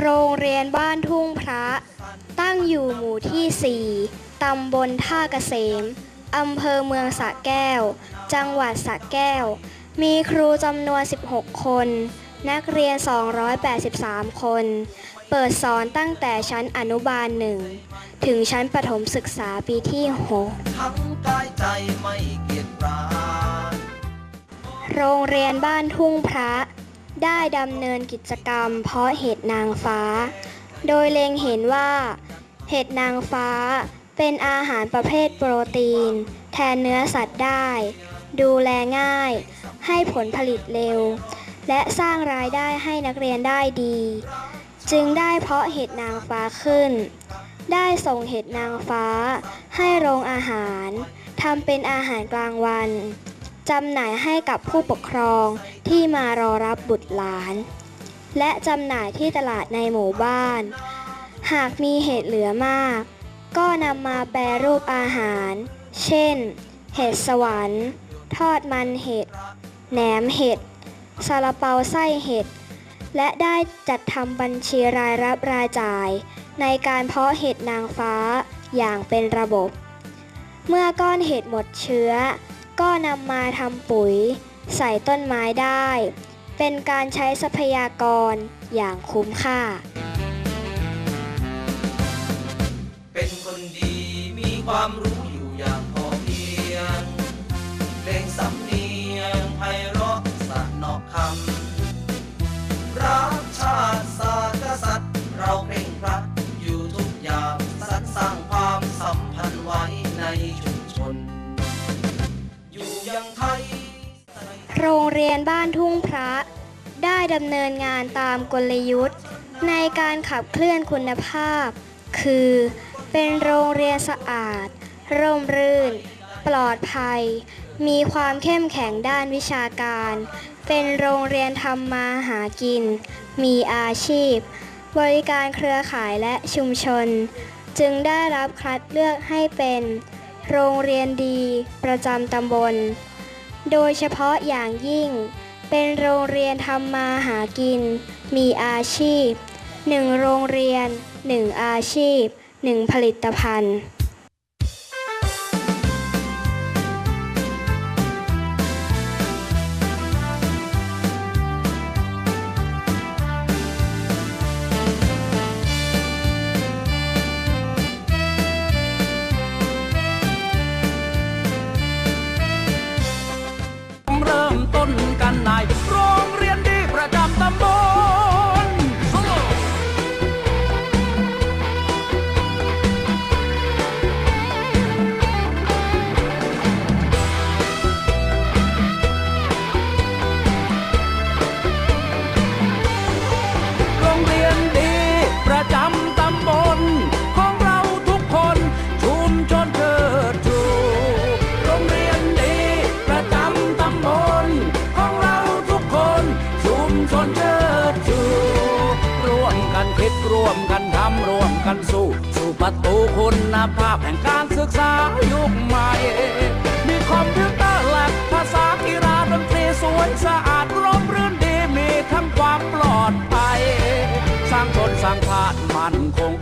โรงเรียนบ้านทุ่งพระ ตั้งอยู่หมู่ที่ 4 ตำบลท่าเกษม อำเภอเมืองสระแก้ว จังหวัดสระแก้ว มีครูจำนวน 16 คน นักเรียน 283 คน เปิดสอนตั้งแต่ชั้นอนุบาลหนึ่ง ถึงชั้นประถมศึกษาปีที่ 6 ทั้งกายใจไม่เกียจร้านโรงเรียนบ้านทุ่งพระ ได้ดำเนินกิจกรรม เพาะเห็ดนางฟ้า โดยเล็งเห็นว่า เห็ดนางฟ้าเป็นอาหารประเภทโปรตีน แทนเนื้อสัตว์ได้ ดูแลง่าย ให้ผลผลิตเร็ว และสร้างรายได้ให้นักเรียนได้ดี จึงได้เพาะเห็ดนางฟ้าขึ้น ได้ส่งเห็ดนางฟ้า ให้โรงอาหารทำเป็นอาหารกลางวัน จำหน่ายให้กับผู้ปกครองที่มารอรับบุตรหลาน และจำหน่ายที่ตลาดในหมู่บ้าน หากมีเห็ดเหลือมาก ก็นำมาแปรรูปอาหาร เช่น เห็ดสวรรค์ ทอดมันเห็ด แหนมเห็ดซาลาเปาไส้เห็ด และได้จัดทำบัญชีรายรับรายจ่าย ในการเพาะเห็ดนางฟ้าอย่างเป็นระบบ เมื่อก้อนเห็ดหมดเชื้อ ก็นำมาทำปุ๋ย ใส่ต้นไม้ได้ เป็นการใช้ทรัพยากรอย่างคุ้มค่า เป็นคนดีมีความรู้อยู่อย่างพอเพียงเพลงสำเนียงไพเราะสะนอกคำรักชาติศาสตร์กษัตริย์เราเพ่งพระอยู่ทุกอย่างสรรสร้างความสัมพันธ์ไว้ในช โรงเรียนบ้านทุ่งพระ ได้ดำเนินงานตามกลยุทธ์ ในการขับเคลื่อนคุณภาพ คือ เป็นโรงเรียนสะอาด ร่มรื่น ปลอดภัย มีความเข้มแข็งด้านวิชาการ เป็นโรงเรียนทำมาหากิน มีอาชีพ บริการเครือข่ายและชุมชน จึงได้รับคัดเลือกให้เป็น โรงเรียนดี ประจำตำบล โดยเฉพาะอย่างยิ่ง เป็นโรงเรียนทำมาหากิน มีอาชีพ 1 โรงเรียน 1 อาชีพ 1 ผลิตภัณฑ์ ร่วมกันทำร่วมกันสู้ สู่ประตูคุณภาพแห่งการศึกษายุคใหม่ มีคอมพิวเตอร์แลบภาษากีฬาดนตรีสวยสะอาดร่มรื่นดีมีทั้งความปลอดภัย สร้างคนสร้างชาติมันคง